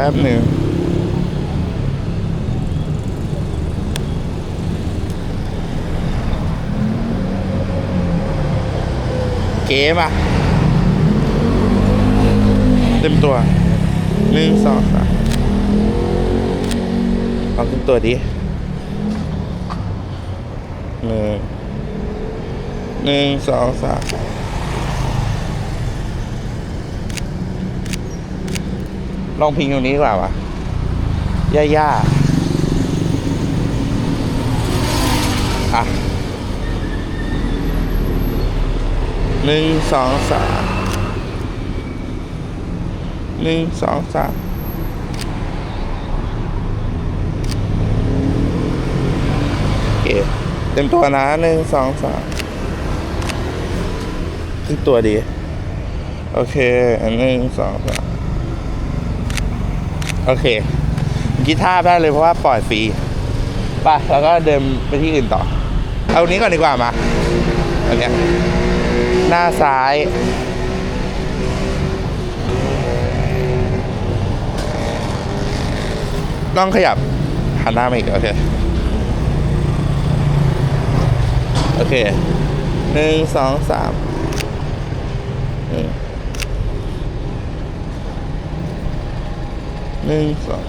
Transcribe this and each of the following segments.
ป๊บหนึ่งเก๋ป่ะ เต็มตัวหนึ่งสองสามลองเต็มตัวดิหนึ่งหนึ่งสองสาม ลองพิงตรงนี้ดีกว่าวะย่าย่าอะหนึ่งสองสามหนึ่งสองสามโอเคเต็มตัวนะหนึ่งสองสามขึ้นตัวดี โอเคหนึ่งสองสาม โอเคกีท่าได้เลยเพราะว่าปล่อยฟรีไปแล้วก็เดินไปที่อื่นต่อ เอานี้ก่อนดีกว่ามาอันเนี้ยหน้าซ้าย ต้องขยับหันหน้ามาอีก โอเค โอเคหนึ่งสองสามหนึ่ง หนึ่งสอง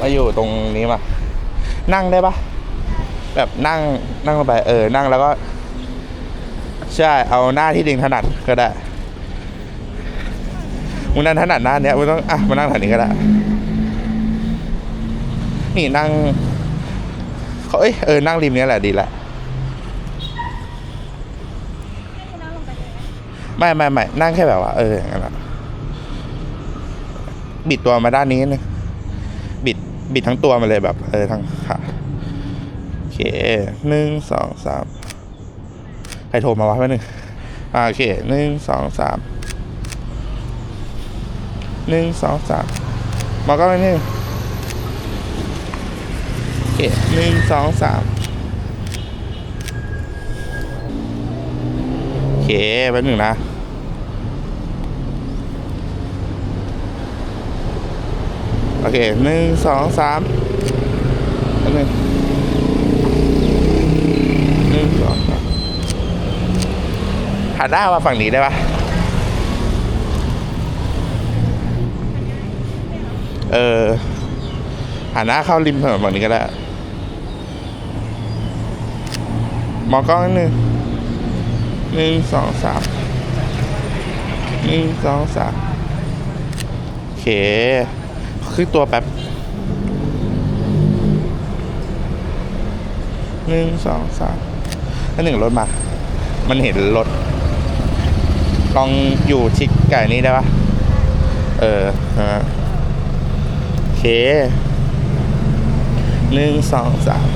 มาอยู่ตรงนี้มานั่งได้ปะแบบนั่งนั่งลงไปเออ นั่งแล้วก็ ใช่ เอาหน้าที่ดิงถนัดก็ได้มึงนั่งถนัดหน้าเนี้ยมึงต้องอะมานั่งแถวนี้ก็ได้ นี่นั่งเขาเอ้ยเออนั่งริมเนี้ยแหละดีแหละไม่ไม่ไม่นั่งแค่แบบว่า เอออย่างนั้นะ บิดตัวมาด้านนี้นึงบิดบิดทั้งตัวมาเลยแบบ เออทั้งขาโอเคหนึ่งสองสามใครโทรมาวะแป๊บนึงอ่าโอเคหนึ่งสองสามหนึ่งสองสามมาก็ไปหนึ่งโอเคหนึ่งสองสามโอเคแป๊บนึงนะ โอเคหนึ่งสองสามหนึ่งหนึ่งสองสามหันหน้ามาฝั่งนี้ได้ปะเออหันหน้าเข้าริมถนนฝั่งนี้ก็ได้ มองกล้องนิดนึงหนึ่งสองสามหนึ่งสองสามโอเค คือตัวแป๊บหนึ่งสองสามแล้วหนึ่งรถมา มันเห็นรถ ลองอยู่ชิดไก่นี้ได้ปะเออฮะโอเคหนึ่งสองสาม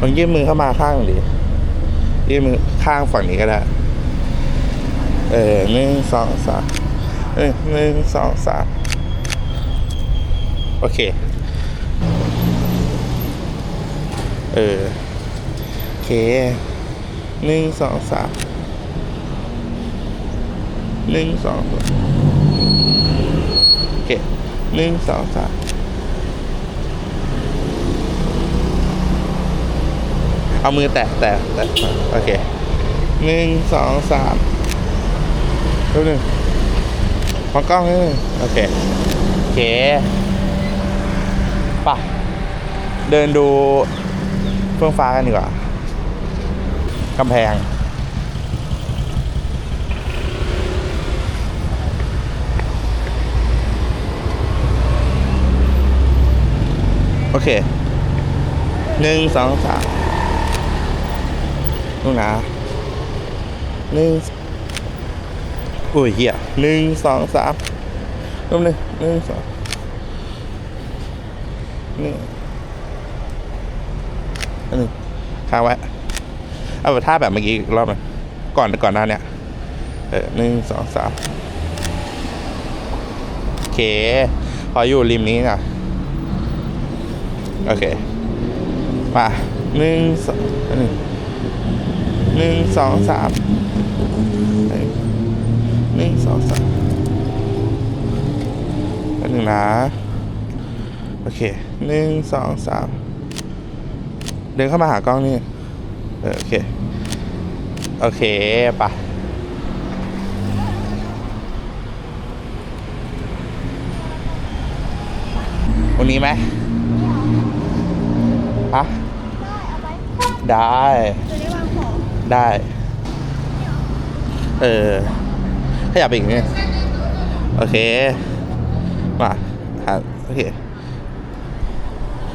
ลองยื่นมือเข้ามาข้างหนึ่งดิยื่นมือข้างฝั่งนี้ก็ได้ เออหนึ่งสองสามเออหนึ่งสองสามโอเค เออ โอเคหนึ่งสองสามหนึ่งสองสามโอเคหนึ่งสองสามเอามือแตะแตะแตะโอเคหนึ่งสองสาม แป๊บนึงมองกล้องนิดนึงโอเคโอเคป่ะเดินดูเฟื่องฟ้ากันดีกว่ากำแพง โอเคหนึ่งสองสามนู่นนะหนึ่ง โอ้ยเหี้ยหนึ่งสองสามรวมหนึ่งหนึ่งสองหนึ่งอันหนึ่งค้างไว้เอาแบบท่าแบบเมื่อกี้อีกรอบหนึงก่อนก่อนหน้าเนี่ยเออหนึ่งสองสามโอเค พออยู่ริมนี้นะโอเคมาหนึ่งสองหนึ่งหนึ่งสองสาม หนึ่งหนึ่งสองสามอันหนึ่งนะโอเคหนึ่งสองสามเดินเข้ามาหากล้องนี่เออโอเค โอเคปะวันนี้ไหมฮะได้จะได้วางของได้ เออ ขยับอีกนิดโอเคมาหาโอเค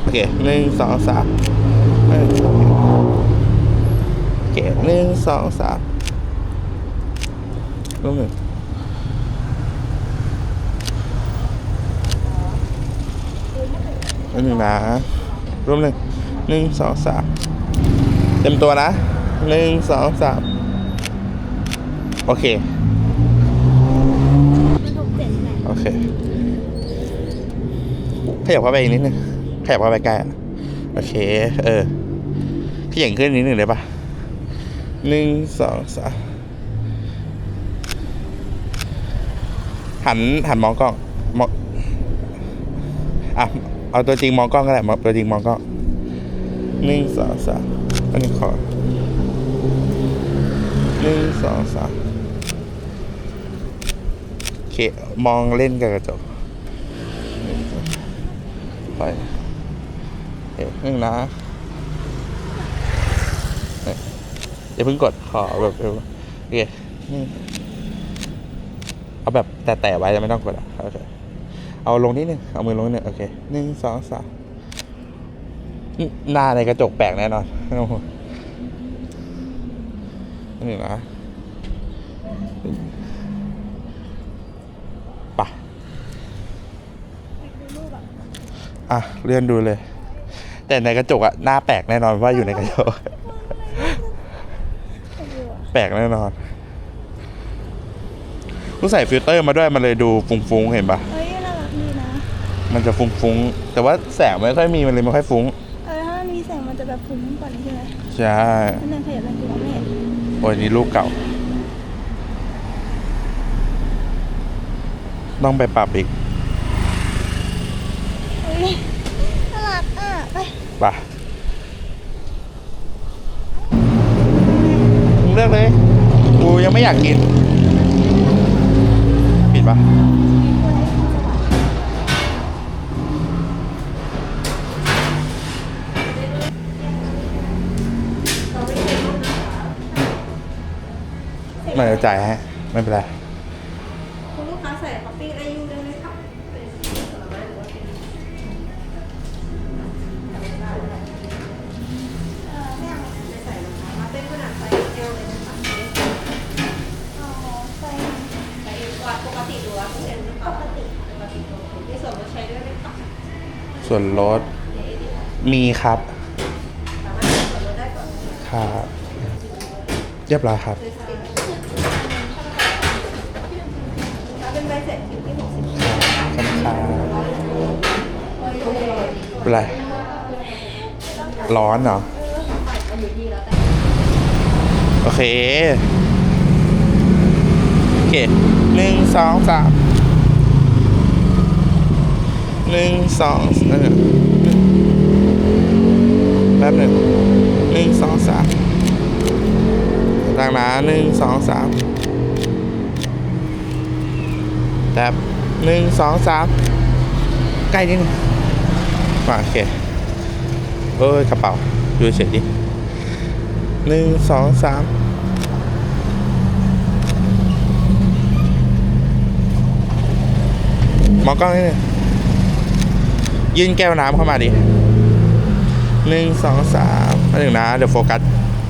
โอเคหนึ่งสองสามเออโอเคหนึ่งสองสามรูปหนึ่งหนึ่งนะรูปหนึ่งหนึ่งสองสามเต็มตัวนะหนึ่งสองสามโอเค มันถูกเจ็ดแหละ โอ เคขยับเข้าไปอีกนิดนึงขยับเข้าไปใกล้อะโอเค เออขยับขึ้นนิดนึงได้ปะหนึ่งสองสามหันหันมองกล้องมองอะเอาตัวจริงมองกล้องก็ได้ตัวจริงมองกล้องหนึ่งสองสามอันนี้ขอหนึ่งสองสาม เคมองเล่นกับกระจกไปเอ๊ะนึงนะอย่าเพิ่งกดขอแบบเร็วโอเคนี่เอาแบบแตะๆไว้ไม่ต้องกดอะโอเคเอาลงนิดนึงเอามือลงนิดนึงโอเคหนึ่งสองสามหน้าในกระจกแปลกแน่นอนไม่ต้องห่วงนี่นะไปะ ดูรูปแบบ อะเลื่อนดูเลย แต่ในกระจกอะหน้าแปลกแน่นอนว่าอยู่ในกระจกดูอะแปลกแน่นอนต้องใส่ฟิลเตอร์มาด้วยมันเลยดูฟุ้งๆเห็นปะเฮ้ยน่ารักดีนะ มันจะฟุ้งๆแต่ว่าแสงไม่ค่อยมีมันเลยไม่ค่อยฟุ้ง เออถ้ามันมีแสงมันจะแบบฟุ้งกว่านี้ใช่ไหมใช่นั่นเองขยับมันดูว่าไม่เห็นโอ้ยนี่รูปเก่า ต้องไปปรับอีก เฮ้ยน่ารักอะไปป่ะมึงเลือกเลย กูยังไม่อยากกิน ปิดปะไม่เดี๋ยวจ่ายให้ไม่เป็นไร คุณลูกค้าใส่คอฟฟี่ไอยูได้ไหมคะ ส่วนลดมีครับครับเรียบร้อยครับเป็นใบเสร็จคิวที่หกสิบขอบคุณครับเป็นไรร้อนเหรอ โอเค โอเคหนึ่งสองสาม หนึ่งสองนั่นน่ะแป๊บหนึ่งหนึ่งสองสามดังนะหนึ่งสองสามแป๊บหนึ่งสองสามใกล้นิดนึงมโอเคเอ้ยกระเป๋าดูเฉยดิหนึ่งสองสามมองกล้องนิดนึง ยื่นแก้วน้ำเข้ามาดิหนึ่งสองสามอันหนึ่งนะ เดี๋ยวโฟกัส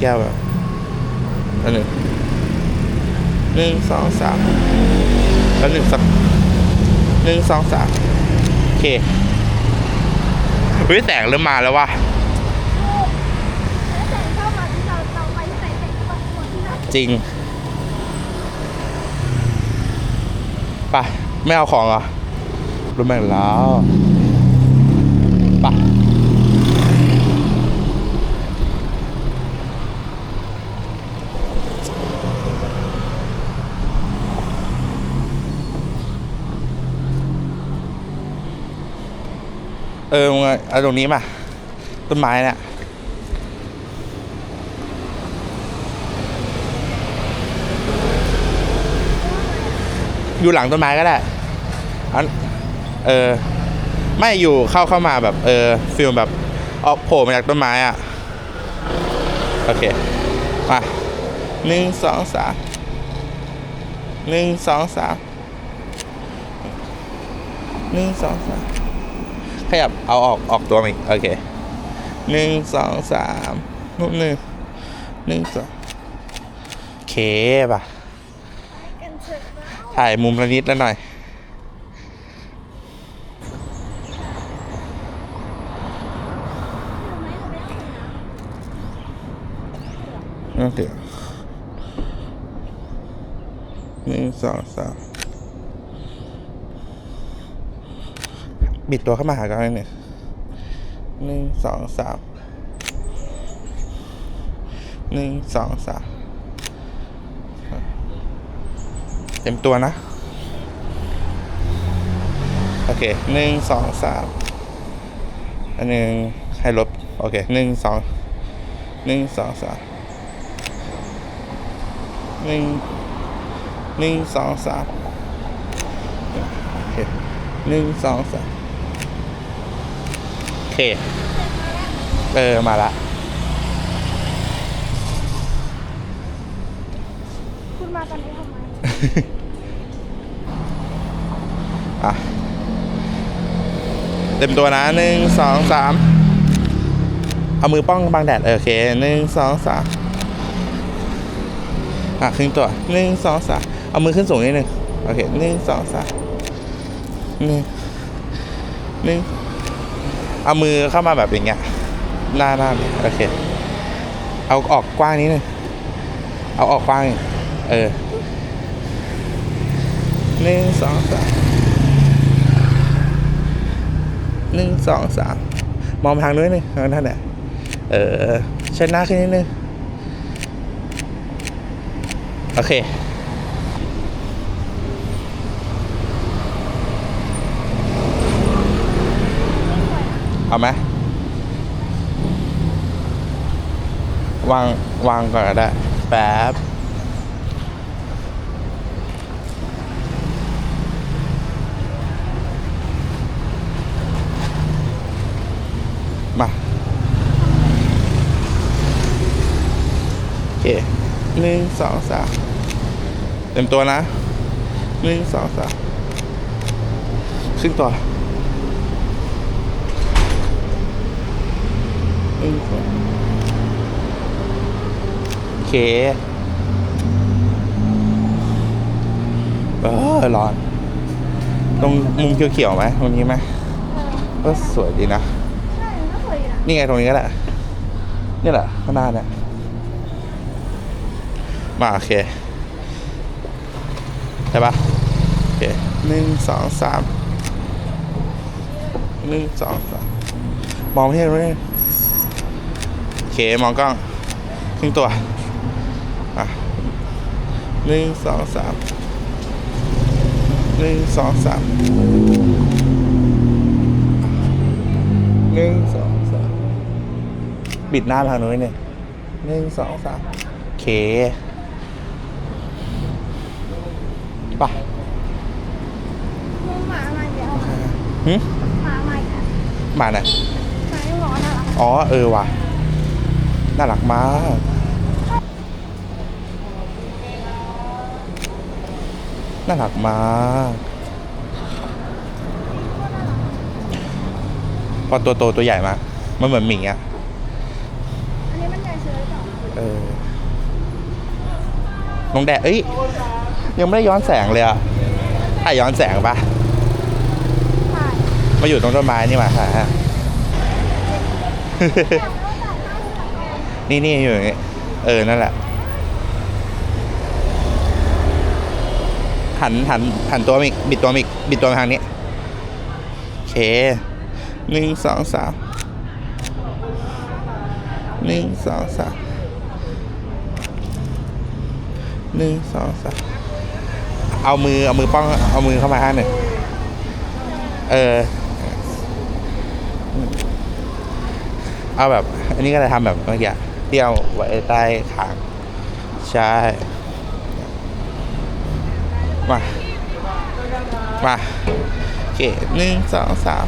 แก้วแบบอันหนึ่งหนึ่งสองสามแล้วหนึ่งสักหนึ่งสองสามโอเควิแสงเริ่มมาแล้วว่ะจริงไปไม่เอาของเหรอรู้ไหมแล้ว ปะเออมึงเอาตรงนี้มาต้นไม้เนี่ยอยู่หลังต้นไม้ก็ได้อันเออ ไม่อยู่เข้าเข้ามาแบบเออฟิลแบบออกโผล่มาจากต้นไม้อะ โอเค มาหนึ่งสองสามหนึ่งสองสามหนึ่งสองสามขยับเอาออกออกตัวมาอีกโอเคหนึ่งสองสามนุหนึ่งหนึ่งสองเคป่ะกันเถอะนะถ่ายมุมละนิดละหน่อย นั่นเดี๋ยวหนึ่งสองสามบิดตัวเข้ามาหากันเลยเนี่ยหนึ่งสองสามหนึ่งสองสามเต็มตัวนะ โอเคหนึ่งสองสามอันหนึ่งให้ลบ โอเคหนึ่งสองหนึ่งสองสาม หนึ่งหนึ่งสองสามโอเคหนึ่งสองสามโอเค เออ มาละ คุณมาตอนนี้ทำไมอะ เต็มตัวนะหนึ่งสองสามเอามือป้องบังแดดเออโอเคหนึ่งสองสาม อะครึ่งตัวหนึ่งสองสามเอามือขึ้นสูงนิดนึงโอเคหนึ่งสองสามหนึ่งหนึ่งเอามือเข้ามาแบบอย่างเงี้ยหน้าหน้าโอเค เอาออกกว้างนิดนึงเอาออกกว้างเออหนึ่งสองสามหนึ่งสองสามมองไปทางนู้นนึงทางนั้นแหละเออเชิดหน้าขึ้นนิดนึง โอเค เอาไหมวาง วางก่อนก็ได้ แป๊บ มา โอเค หนึ่งสองสามเต็มตัวนะหนึ่งสองสามขึ้นตัวหนึ่งสองโอเคเออร้อน ตรงมุมเขียวๆไหมตรงนี้ไหมก็สวยดีนะนะนี่ไงตรงนี้ก็แหละนี่แหละข้างหน้าเนี่ย มาโอเคใช่ปะโอเคหนึ่งสองสามหนึ่งสองสามมองไม่เห็นเลยโอเคมองกล้องครึ่งตัวอะหนึ่งสองสามหนึ่งสองสามหนึ่งสองสามบิดหน้าทางนู้นเนี่ยหนึ่งสองสามโอเคไป่ะมึงหมามาเดี๋ยวหึหมามาอีกอะมาไหนหมาที่บอกว่าน่ารักอ๋อเออว่ะน่ารักมากน่ารักมากพอตัวโตตัวใหญ่มากมันเหมือนหมีอะอันนี้มันใหญ่เสือหรือเปล่าเออลงแดดเอ้ย ยังไม่ได้ย้อนแสงเลยอะถ่ายย้อนแสงปะใช่มาอยู่ตรงต้นไม้นี่มาฮะนี่นี่อยู่อย่างงี้เออ นั่นแหละ หันหันหันตัวมิกบิดตัวมิกบิดตัวมาทางนี้โอเคหนึ่งสองสามหนึ่งสองสามหนึ่งสองสาม เอามือเอามือป้องเอามือเข้ามาข้างหนึ่งเออ เอาแบบ อันนี้ก็จะทำแบบเมื่อกี้ที่เอาไว้ใต้คางใช่มามาโอเคหนึ่งสองสาม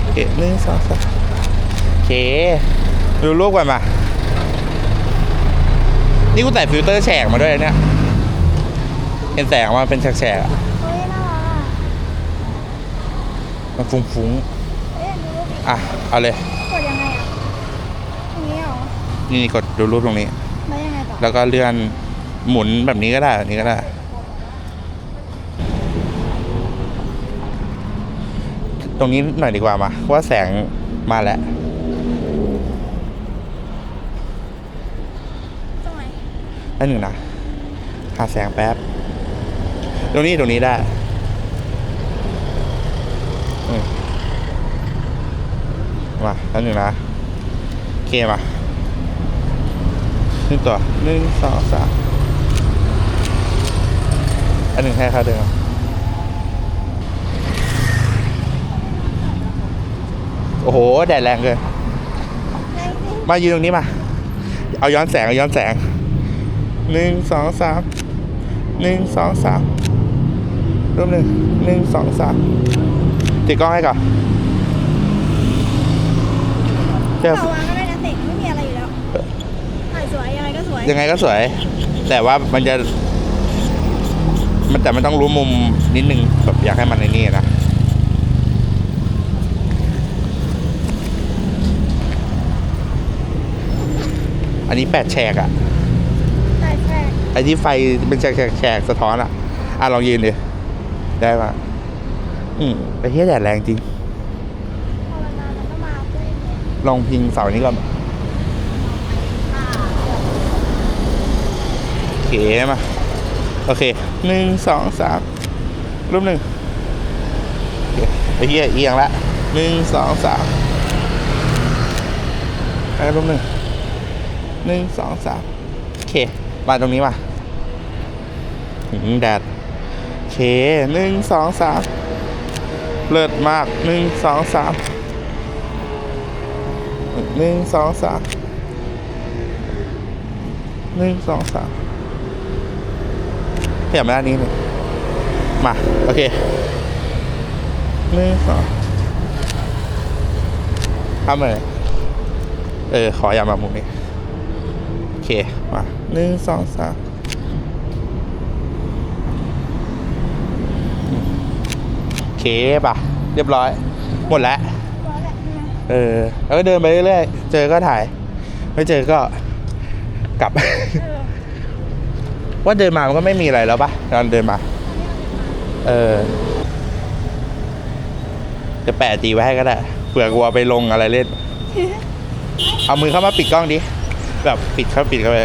โอเคหนึ่งสองสามโอเคดูรูปก่อนมา นี่กูใส่ฟิลเตอร์แฉกมาด้วยเนี่ย เห็นแสงมาเป็นแฉกๆอะเฮ้ยน่ารักอะมันฟุ้งเอ้ยดูรูปดิๆอะเอาเลย กดยังไงอะอย่างนี้เหรอนี่กดดูรูปตรงนี้ แล้วยังไงต่อแล้วก็เลื่อนหมุนแบบนี้ก็ได้แบบนี้ก็ได้ ตรงนี้หน่อยดีกว่ามาว่าแสงมาแล้ว ตรงไหน อันหนึ่งนะหาแสงแป๊บ ตรงนี้ตรงนี้ได้มาอันหนึ่งนะโอเคมาหนึ่งตัวหนึ่งสองสามอันหนึ่งให้เขาเดินมโอ้โห แดดแรงเกินมายืนตรงนี้มา เอาย้อนแสง เอาย้อนแสงหนึ่งสองสามหนึ่งสองสาม รูปหนึ่งหนึ่งสองสามติดกล้องให้ก่อนเดี๋ยวเราวางก็ได้นะเสกไม่มีอะไรอยู่แล้วถ่ายสวยยังไงก็สวยยังไงก็สวย แต่ว่ามันจะ มันแต่มันต้องรู้มุมนิดนึงแบบอยากให้มันในนี่นะอันนี้แปดแฉกอะถ่ายแฉกไอ้ที่ไฟเป็นแฉกแฉกๆสะท้อนอะอะลองยืนดิ ได้ปะอืมไปเที่ยวแดดแรงจริงพอมันมามันก็มาลองพิงเสานี้ก่อนโอเคมาโอเคหนึ่งสองสามรูปหนึ่งไปเที่ยเอียงละหนึ่งสองสามไปรูปหนึ่งหนึ่งสองสามโอเค มาตรงนี้มาแดด เคหนึ่งสองสามเลิศมากหนึ่งสองสามหนึ่งสองสามหนึ่งสองสามขยับมาด้านนี้หนึ่งมา โอเคหนึ่งสองทำเลยเออ ขออย่ามามุมนี้ โอเค มาหนึ่งสองสามโอเค ป่ะ เรียบร้อย หมดแล้วร้อยแหละใช่ไหมเออแล้วก็เดินไปเรื่อยๆ เจอก็ถ่าย ไม่เจอก็กลับเออว่าเดินมามันก็ไม่มีอะไรแล้วปะตอนเดินมา เออ จะแปะจีไว้ให้ก็ได้เผื่อกลัวไปลงอะไรเล่น เอามือเข้ามาปิดกล้องดิ แบบปิดเข้าปิดเข้าไป